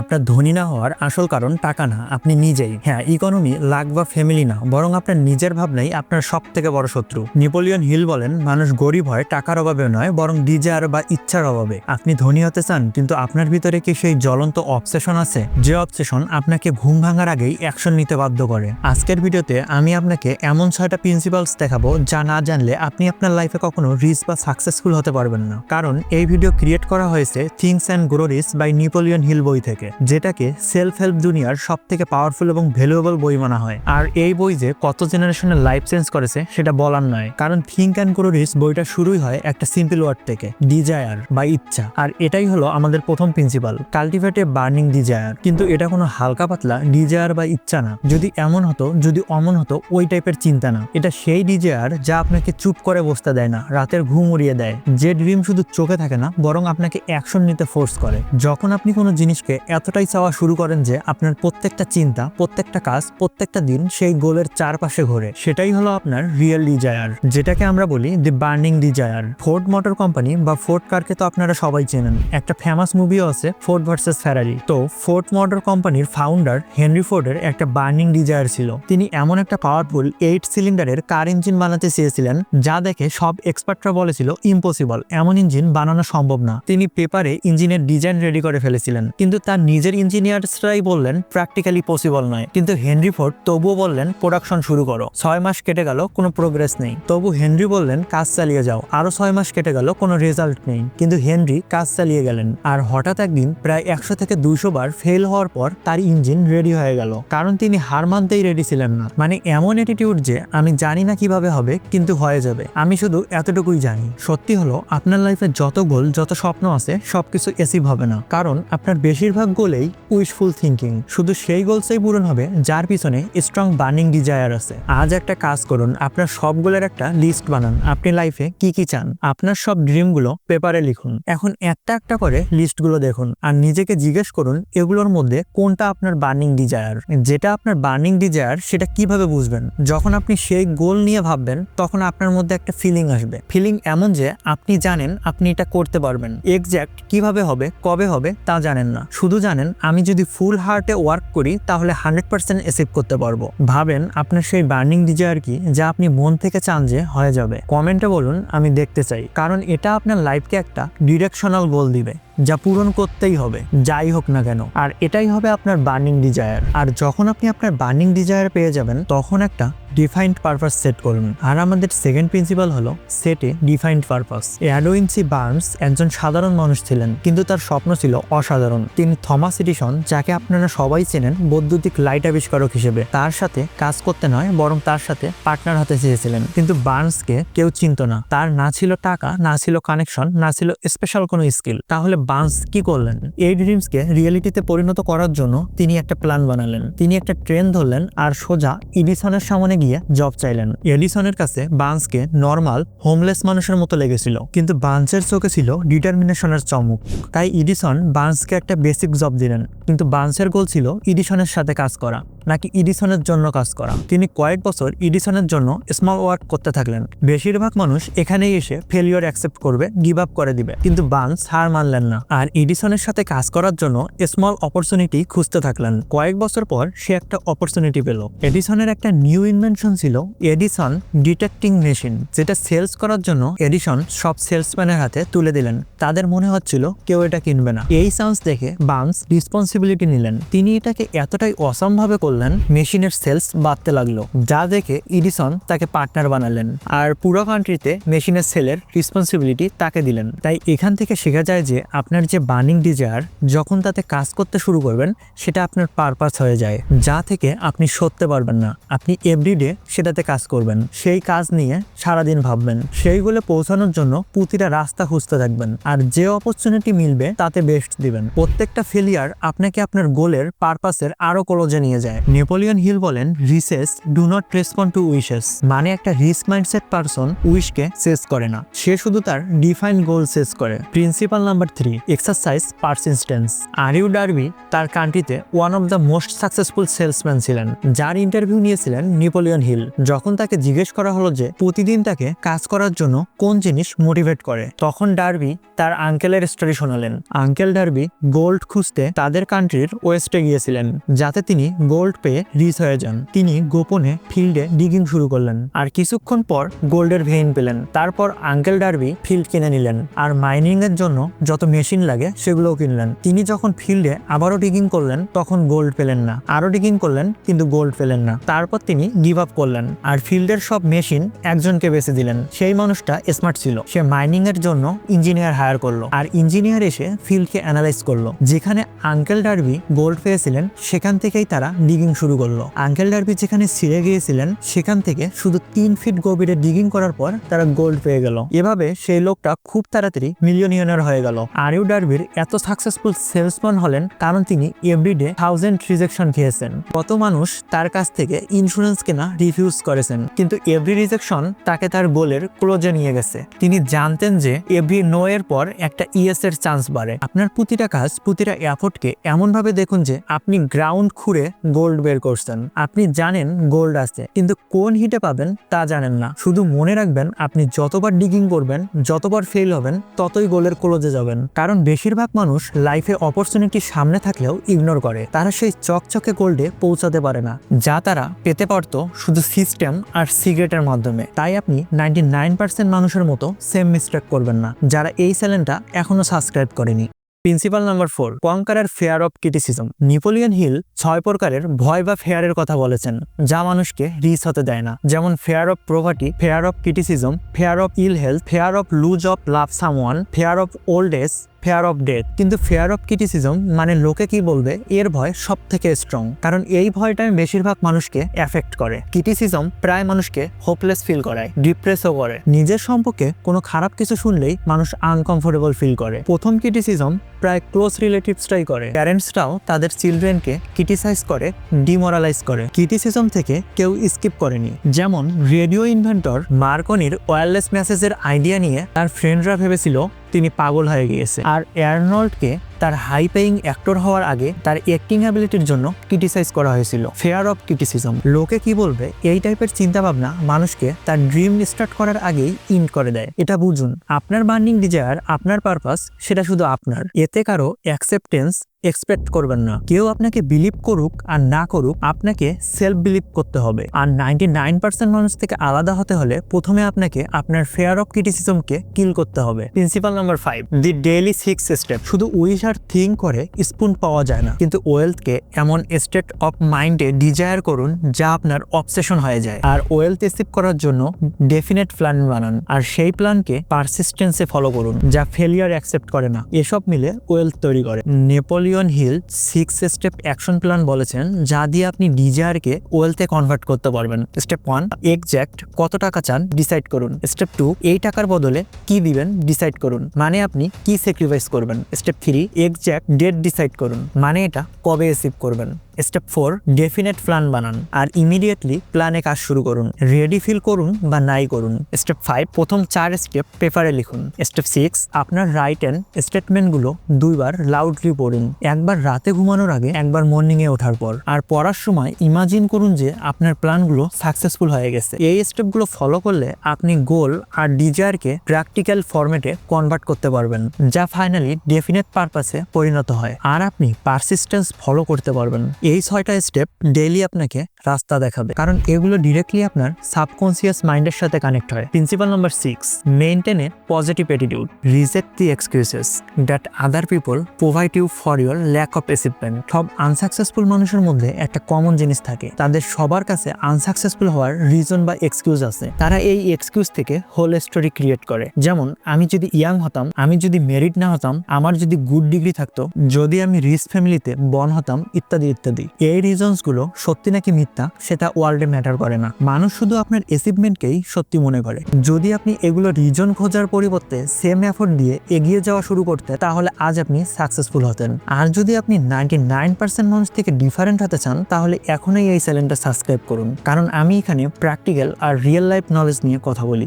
আপনার ধনী না হওয়ার আসল কারণ টাকা না, আপনি নিজেই। হ্যাঁ ইকোনমি লাক বা ফ্যামিলি না, বরং আপনার নিজের ভাবনাই আপনার সব থেকে বড় শত্রু। নেপোলিয়ন হিল বলেন, মানুষ গরিব হয় টাকার অভাবে নয়, বরং ডিজায়ার বা ইচ্ছার অভাবে। আপনি ধনী হতে চান, কিন্তু আপনার ভিতরে কি সেই জ্বলন্ত অবসেশন আছে? যে অবসেশন আপনাকে ঘুম ভাঙার আগেই অ্যাকশন নিতে বাধ্য করে। আজকের ভিডিওতে আমি আপনাকে এমন ছয়টা প্রিন্সিপালস দেখাবো যা না জানলে আপনি আপনার লাইফে কখনো রিচ বা সাকসেসফুল হতে পারবেন না। কারণ এই ভিডিও ক্রিয়েট করা হয়েছে things and grow rich by Napoleon Hill বই থেকে। যেটাকে সেলফ হেল্প দুনিয়ার সব থেকে পাওয়ারফুল এবং ভ্যালুয়েবল বই মানা হয়। আর এই বই যে কত জেনারেশনের লাইফ চেঞ্জ করেছে, সেটা বলার নয়। কারণ থিঙ্ক অ্যান্ড গ্রো রিচ বইটা শুরুই হয় একটা সিম্পল ওয়ার্ড থেকে ডিজায়ার বা ইচ্ছা। আর এটাই হলো আমাদের প্রথম principle cultivate a burning desire কিন্তু এটা কোনো হালকা পাতলা ডিজায়ার বা ইচ্ছা না। যদি এমন হতো, যদি অমন হতো, ওই টাইপের চিন্তা না। এটা সেই ডিজায়ার যা আপনাকে চুপ করে বসতে দেয় না, রাতের ঘুম উড়িয়ে দেয়। যে ড্রিম শুধু চোখে থাকে না, বরং আপনাকে অ্যাকশন নিতে ফোর্স করে। যখন আপনি কোনো জিনিসকে এতটাই চাওয়া শুরু করেন যে আপনার প্রত্যেকটা চিন্তা, প্রত্যেকটা কাজ, প্রত্যেকটা দিন সেই গোলের চারপাশে ঘোরে। সেটাই হলো আপনার রিয়েল ডিজায়ার যেটাকে আমরা বলি the burning desire Ford motor company বা ফোর্ড কারকে তো আপনারা সবাই চেনেন। একটা ফেমাস মুভিও আছে ফোর্ড ভার্সেস ফেরারি তো ফোর্ড মোটর কোম্পানির ফাউন্ডার হেনরি ফোর্ডের একটা বার্নিং ডিজায়ার ছিল। তিনি এমন একটা পাওয়ারফুল এইট সিলিন্ডারের কার ইঞ্জিন বানাতে চেয়েছিলেন, যা দেখে সব এক্সপার্টরা বলেছিল ইম্পসিবল এমন ইঞ্জিন বানানো সম্ভব না। তিনি পেপারে ইঞ্জিনের ডিজাইন রেডি করে ফেলেছিলেন। কিন্তু তার নিজের ইঞ্জিনিয়ার্সরাই বললেন প্র্যাকটিক্যালি পসিবল নয়। কিন্তু হেনরি ফোর্ড তবুও বললেন প্রোডাকশন শুরু করো। ছয় মাস কেটে গেল, কোনো প্রোগ্রেস নেই। তবু হেনরি বললেন, কাজ চালিয়ে যাও। আরও ছয় মাস কেটে গেল, কোনো রেজাল্ট নেই। কিন্তু হেনরি কাজ চালিয়ে গেলেন। আর হঠাৎ একদিন প্রায় একশো থেকে দুইশো বার ফেল হওয়ার পর তার ইঞ্জিন রেডি হয়ে গেল। কারণ তিনি হার মানতেই রেডি ছিলেন না। মানে এমন অ্যাটিটিউড যে, আমি জানি না কীভাবে হবে, কিন্তু হয়ে যাবে। আমি শুধু এতটুকুই জানি। সত্যি হলো, আপনার লাইফে যত গোল, যত স্বপ্ন আছে, সবকিছু অ্যাচিভ হবে না। কারণ আপনার বেশিরভাগ গোলেই উইশফুল থিঙ্কিং শুধু সেই গোলসই পূরণ হবে, যার পিছনে স্ট্রং বার্নিং ডিজায়ার আছে। আজ একটা কাজ করুন, আপনার সব গোলের একটা লিস্ট বানান। আপনি লাইফে কি কি চান, আপনার সব ড্রিমগুলো পেপারে লিখুন। এখন একটা একটা করে লিস্টগুলো দেখুন, আর নিজেকে জিজ্ঞেস করুন, এগুলোর মধ্যে কোনটা আপনার বার্নিং ডিজায়ার যেটা আপনার বার্নিং ডিজায়ার সেটা কীভাবে বুঝবেন? যখন আপনি সেই গোল নিয়ে ভাববেন, তখন আপনার মধ্যে একটা ফিলিং আসবে। ফিলিং এমন যে, আপনি জানেন আপনি এটা করতে পারবেন। এক্স্যাক্ট কীভাবে হবে, কবে হবে, তা জানেন না। শুধু জানেন, আমি যদি ফুল হার্টে ওয়ার্ক করি, তাহলে হান্ড্রেড পার্সেন্ট অ্যাচিভ করতে পারব। ভাবেন, আপনার সেই বার্নিং ডিজায়ার কি, যা আপনি মন থেকে চান যে হয়ে যাবে। কমেন্টে বলুন, আমি দেখতে চাই। কারণ এটা আপনার লাইফকে একটা ডিরেকশনাল গোল দিবে, যা পূরণ করতেই হবে, যাই হোক না কেন। আর এটাই হবে আপনার বার্নিং ডিজায়ার আর যখন আপনি আপনার বার্নিং ডিজায়ার পেয়ে যাবেন, তখন একটা ডিফাইন্ড পারপাস সেট করুন। আর আমাদের সেকেন্ড প্রিন্সিপাল হলো সেটে ডিফাইন্ড পারপাস অ্যাডোইনসি বার্নস একজন সাধারণ মানুষ ছিলেন, কিন্তু তার স্বপ্ন ছিল অসাধারণ। তিনি থমাস এডিসন, যাকে আপনারা সবাই চেনেন, বৈদ্যুতিক লাইট আবিষ্কারক হিসেবে। তার সাথে কাজ করতে নয়, বরং তার সাথে পার্টনার হতে চেয়েছিলেন। কিন্তু বার্নসকে কেউ চিনত না। তার না ছিল টাকা, না ছিল কানেকশন না ছিল স্পেশাল কোনো স্কিল তাহলে বার্নস কি করলেন? এই ড্রিমসকে রিয়েলিটিতে পরিণত করার জন্য তিনি একটা প্ল্যান বানালেন। তিনি একটা ট্রেন ধরলেন আর সোজা ইডিসনের সামনে গিয়ে জব চাইলেন। এডিসনের কাছে বান্সকে নর্মাল হোমলেস মানুষের মতো লেগেছিল, কিন্তু বান্সের চোখে ছিল ডিটারমিনেশনের চমক। তাই ইডিসন বান্সকে একটা বেসিক জব দিলেন, কিন্তু বান্সের গোল ছিল ইডিসনের সাথে কাজ করা, নাকি ইডিসনের জন্য কাজ করা। তিনি কয়েক বছর ইডিসনের জন্য স্মল ওয়ার্ক করতে থাকলেন। বেশিরভাগ মানুষ এখানেই এসে ফেলিওর অ্যাকসেপ্ট করবে গিভ আপ করে দিবে, কিন্তু বান্স হার মানলেন না। আর ইডিসনের সাথে কাজ করার জন্য স্মল অপরচুনিটি খুঁজতে থাকলেন। কয়েক বছর পর সে একটা অপরচুনিটি পেল। এডিসনের একটা নিউ ইনভেনশন ছিল এডিসন ডিটেক্টিং মেশিন যেটা সেলস করার জন্য এডিসন সব সেলসম্যানের হাতে তুলে দিলেন। তাদের মনে হচ্ছিল কেউ এটা কিনবে না। এই চান্স দেখে বান্স রেসপন্সিবিলিটি নিলেন। তিনি এটাকে এতটাই অসম্ভাবে করলেন মেশিনের সেলস বাড়তে লাগল, যা দেখে ইডিসন তাকে পার্টনার বানালেন। আর পুরো কান্ট্রিতে মেশিনের সেলের রেসপন্সিবিলিটি তাকে দিলেন। তাই এখান থেকে শেখা যায় যে, আপনার যে বার্নিং ডিজায়ার যখন তাতে কাজ করতে শুরু করবেন, সেটা আপনার পারপাস হয়ে যায়, যা থেকে আপনি সরতে পারবেন না। আপনি এভরিডে সেটাতে কাজ করবেন। সেই কাজ নিয়ে সারাদিন ভাববেন। সেইগুলো পৌঁছানোর জন্য প্রতিটা রাস্তা খুঁজতে থাকবেন। আর যে অপরচুনিটি মিলবে, তাতে বেস্ট দিবেন। প্রত্যেকটা ফেলিয়ার আপনাকে আপনার গোলের পারপাসের আরও ক্লোজে নিয়ে যায়। নেপোলিয়ন হিল বলেন riches do not respond to wishes মানে একটা রিস্ক মাইন্ডসেট পারসন উইশকে শেষ করে না। সে শুধু তার ডিফাইন গোল শেষ করে। Principle number three exercise persistence R U Darby তার কান্ট্রিতে one of the most successful salesman ছিলেন। যার ইন্টারভিউ নিয়েছিলেন নেপোলিয়ন নেপোলিয়ন হিল যখন তাকে জিজ্ঞেস করা হলো যে প্রতিদিন তাকে কাজ করার জন্য কোন জিনিস মোটিভেট করে, তখন ডার্বি তার আঙ্কেলের স্টোরি শোনালেন। আঙ্কেল ডার্বি গোল্ড খুঁজতে তাদের কান্ট্রির ওয়েস্টে গিয়েছিলেন, যাতে তিনি গোল্ড পেয়ে রিচ হয়ে যান। তিনি গোপনে ফিল্ডে ডিগিং শুরু করলেন, আর কিছুক্ষণ পর গোল্ডের ভেইন পেলেন। তারপর আঙ্কেল ডার্বি ফিল্ড কিনে নিলেন, আর মাইনিং এর জন্য যত মেশিন লাগে সেগুলোও কিনলেন। তিনি যখন ফিল্ডে আবারও ডিগিং করলেন, তখন গোল্ড পেলেন না। আরও ডিগিং করলেন, কিন্তু গোল্ড পেলেন না। তারপর তিনি গিভ আপ করলেন আর ফিল্ডের সব মেশিন একজনকে বেছে দিলেন। সেই মানুষটা স্মার্ট ছিল। সে মাইনিং এর জন্য ইঞ্জিনিয়ার হায়ার করল আর ইঞ্জিনিয়ার এসে ফিল্ডকে অ্যানালাইজ করল। যেখানে আঙ্কেল ডার্বি গোল্ড পেয়েছিলেন, সেখান থেকেই তারা ডিগিং শুরু করল। আঙ্কেল ডার্বি যেখানে ছিঁড়ে গিয়েছিলেন, সেখান থেকে শুধু তিন ফিট গভীরে ডিগিং করার পর তারা গোল্ড পেয়ে গেল। এভাবে সেই লোকটা খুব তাড়াতাড়ি মিলিয়নিয়নার হয়ে গেল। আরিউ ডার্বির এত সাকসেসফুল সেলসম্যান হলেন কারণ তিনি এভরিডে থাউজেন্ড রিজেকশন খেয়েছেন। কত মানুষ তার কাছ থেকে ইন্স্যুরেন্স কেনা রিফিউজ করেছেন, কিন্তু এভরি রিজেকশন তাকে তার গোলের ক্লোজে নিয়ে গেছে। তিনি জানতেন যে এভরি নো এর পর একটা ইএস এর চান্স বাড়ে। আপনার প্রতিটা কাজ, প্রতিটা এফোর্টকে এমনভাবে দেখুন যে আপনি গ্রাউন্ড খুঁড়ে গোল্ড বের করছেন। আপনি জানেন গোল্ড আছে, কিন্তু কোন হিটে পাবেন তা জানেন না। শুধু মনে রাখবেন, আপনি যতবার ডিগিং করবেন, যতবার ফেল হবেন, ততই গোলের ক্লোজে যাবেন। কারণ বেশিরভাগ মানুষ লাইফে অপরচুনিটি সামনে থাকলেও ইগনোর করে। তারা সেই চকচকে গোল্ডে পৌঁছাতে পারে না। যা তারা পেতে পারতো শুধু সিস্টেম আর সিগারেটের মাধ্যমে। তাই আপনি নাইনটি নাইন পার্সেন্ট মানুষের মতো সেম মিস্টেক করবেন না, যারা এই চ্যানেলটা এখনও সাবস্ক্রাইব করেনি। Principle number four কঙ্কারের fear of criticism Napoleon Hill ছয় প্রকারের ভয় বা ফেয়ারের কথা বলেছেন, যা মানুষকে রিচ হতে দেয় না। যেমন fear of poverty fear of criticism fear of ill health fear of lose of love someone fear of old age fear of death কিন্তু ফেয়ার অফ ক্রিটিসিজম মানে লোকে কি বলবে? এর ভয় সব থেকে স্ট্রং কারণ এই ভয়টাই বেশিরভাগ মানুষকে এফেক্ট করে। ক্রিটিসিজম প্রায় মানুষকে হোপলেস ফিল করায় ডিপ্রেসও করে। নিজের সম্পর্কে কোনো খারাপ কিছু শুনলেই মানুষ আনকমফোর্টেবল ফিল করে। প্রথম ক্রিটিসিজম প্রায় ক্লোজ রিলেটিভসটাই করে। প্যারেন্টসরাও তাদের চিলড্রেনকে ক্রিটিসাইজ করে ডিমোরালাইজ করে। ক্রিটিসিজম থেকে কেউ স্কিপ করেনি। যেমন রেডিও ইনভেন্টর মার্কনির ওয়্যারলেস মেসেজের আইডিয়া নিয়ে তার ফ্রেন্ডরা ভেবেছিল তিনি পাগল হয়ে গিয়েছে। আর এয়ারনল্ডকে তার হাই পেইং অ্যাক্টর হওয়ার আগে তার অ্যাক্টিং অ্যাবিলিটির জন্য ক্রিটিসাইজ করা হয়েছিল। ফেয়ার অফ ক্রিটিসিজম লোকে কি বলবে? এই টাইপের চিন্তাভাবনা মানুষকে তার ড্রিম স্টার্ট করার আগেই ইন্ড করে দেয়। এটা বুঝুন, আপনার বার্নিং ডিজায়ার আপনার পারপাস সেটা শুধু আপনার। এতে কারও অ্যাকসেপ্টেন্স এক্সপেক্ট করবেন না। কেউ আপনাকে বিলিভ করুক আর না করুক, আপনাকে সেলফ বিলিভ করতে হবে। আর নাইনটি নাইন পার্সেন্ট মানুষ থেকে আলাদা হতে হলে প্রথমে আপনাকে আপনার ফেয়ার অফ ক্রিটিসিজমকে কিল করতে হবে। Principle number five the daily six step শুধু উইশ থিঙ্ক করে স্পুন পাওয়া যায় না। কিন্তু ওয়েলথকে এমন স্টেট অফ মাইন্ডে ডিজায়ার করুন যা আপনার অবসেশন হয়ে যায়। আর ওয়েলথ অ্যাচিভ করার জন্য ডেফিনেট প্ল্যান বানান। আর সেই প্ল্যানকে পারসিস্টেন্সে ফলো করুন, যা ফেলিয়ার অ্যাকসেপ্ট করে না। এসব মিলে ওয়েলথ তৈরি করে। Napoleon Hill six step action plan বলেছেন, যা দিয়ে আপনি ডিজায়ারকে ওয়েলথে কনভার্ট করতে পারবেন। স্টেপ ওয়ান এক্সাক্ট কত টাকা চান ডিসাইড করুন। স্টেপ টু, এই টাকার বদলে কি দিবেন ডিসাইড করুন। মানে আপনি কি স্যাক্রিফাইস করবেন। Step three exact date decide করুন। মানে এটা কবে রিসিভ করবেন? স্টেপ ফোর, ডেফিনেট প্ল্যান বানান। আর ইমিডিয়েটলি প্ল্যানে কাজ শুরু করুন। রেডি ফিল করুন বা নাই করুন। স্টেপ ফাইভ, প্রথম চার স্টেপ পেপারে লিখুন। স্টেপ সিক্স, আপনার রাইট অ্যান্ড স্টেটমেন্টগুলো দুইবার লাউডলি পড়ুন। একবার রাতে ঘুমানোর আগে, একবার মর্নিংয়ে ওঠার পর। আর পড়ার সময় ইমাজিন করুন যে আপনার প্ল্যানগুলো সাকসেসফুল হয়ে গেছে। এই স্টেপগুলো ফলো করলে আপনি গোল আর ডিজায়ারকে প্র্যাকটিক্যাল ফরম্যাটে কনভার্ট করতে পারবেন, যা ফাইনালি ডেফিনেট পারপাসে পরিণত হয়। আর আপনি পারসিস্টেন্স ফলো করতে পারবেন। এই ছয়টা স্টেপ ডেইলি আপনাকে রাস্তা দেখাবে। কারণ এগুলো ডিরেক্টলি আপনার সাবকনসিয়াস মাইন্ডের সাথে কানেক্ট হয়। Principle number six maintain a positive attitude reject the excuses that other people provide you for your lack of achievement সব আনসাকসেসফুল মানুষের মধ্যে একটা কমন জিনিস থাকে। তাদের সবার কাছে আনসাকসেসফুল হওয়ার রিজন বা এক্সকিউজ আছে। তারা এই এক্সকিউজ থেকে হোল স্টোরি ক্রিয়েট করে। যেমন, আমি যদি ইয়াং হতাম, আমি যদি মেরিট না হতাম, আমার যদি গুড ডিগ্রি থাকতো, যদি আমি রিচ ফ্যামিলিতে বন হতাম, ইত্যাদি ইত্যাদি। এই রিজনসগুলো সত্যি নাকি মিথ্যা? সেটা ওয়ার্ল্ডে ম্যাটার করে না। মানুষ শুধু আপনার অ্যাচিভমেন্টকেই সত্যি মনে করে। যদি আপনি এগুলো রিজন খোঁজার পরিবর্তে সেম এফোর্ট দিয়ে এগিয়ে যাওয়া শুরু করতে, তাহলে আজ আপনি সাকসেসফুল হতেন। আর যদি আপনি নাইনটি নাইন পার্সেন্ট মানুষ থেকে ডিফারেন্ট হতে চান, তাহলে এখনই এই চ্যানেলটা সাবস্ক্রাইব করুন। কারণ আমি এখানে প্র্যাকটিক্যাল আর রিয়েল লাইফ নলেজ নিয়ে কথা বলি।